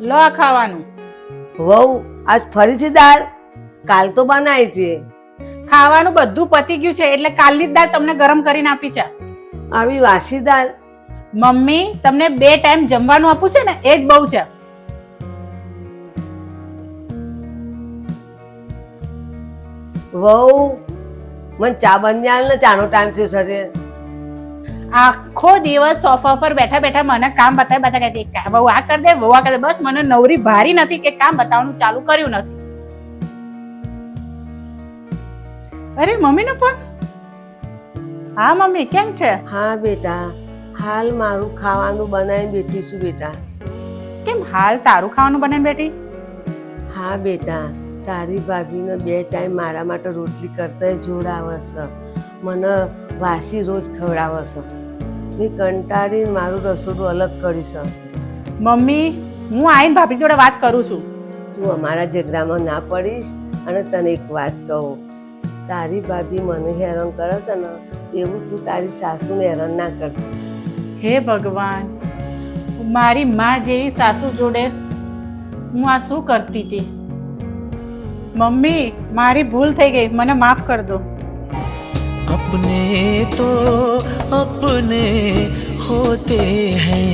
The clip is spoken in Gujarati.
લો આ ખાવાનું. વહુ આજ ફરીથી દાળ? કાલ તો બનાવી હતી. ખાવાનું બધું પતી ગયું છે એટલે કાલની જ દાળ તમને ગરમ કરીને આપી છે. આવી વાસી દાળ? મમ્મી તમને બે ટાઈમ જમવાનું આપું છે ને એ જ બહુ છે. વહુ મને ચા આલ ને ચાનો ટાઈમ થયો છે આખો દિવસ સોફા પર બેઠા બેઠા મને કામ બતાવી બતા કહેતી બહુ આ કરી દે બહુ આ કરી દે. બસ મને નવરી ભારી નથી કે કામ બતાવવાનું ચાલુ કર્યું નથી. અરે મમ્મીનો ફોન હા મમ્મી કેમ છે? હા બેટા. હાલ મારું ખાવાનું બનાવીને બેઠી છું બેટા. કેમ? હાલ તારું ખાવાનું બનાવીને બેઠી? હા બેટા. તારી ભાભીને બે ટાઈમ મારા માટે રોટલી કરતા જોડાવશ મને વાસી રોજ ખવડાવે છે. મેં કંટાળીને મારું રસોડું અલગ કરીશ મમ્મી હું આઈને ભાભી જોડે વાત કરું છું. તું અમારા ઝઘડામાં ના પડીશ અને તને એક વાત કહું. તારી ભાભી મને હેરાન કરે છે ને એવું તું તારી સાસુને હેરાન ના કરતી હે ભગવાન મારી માં જેવી સાસુ જોડે હું આ શું કરતી હતી મમ્મી મારી ભૂલ થઈ ગઈ મને માફ કર દો. अपने तो अपने होते हैं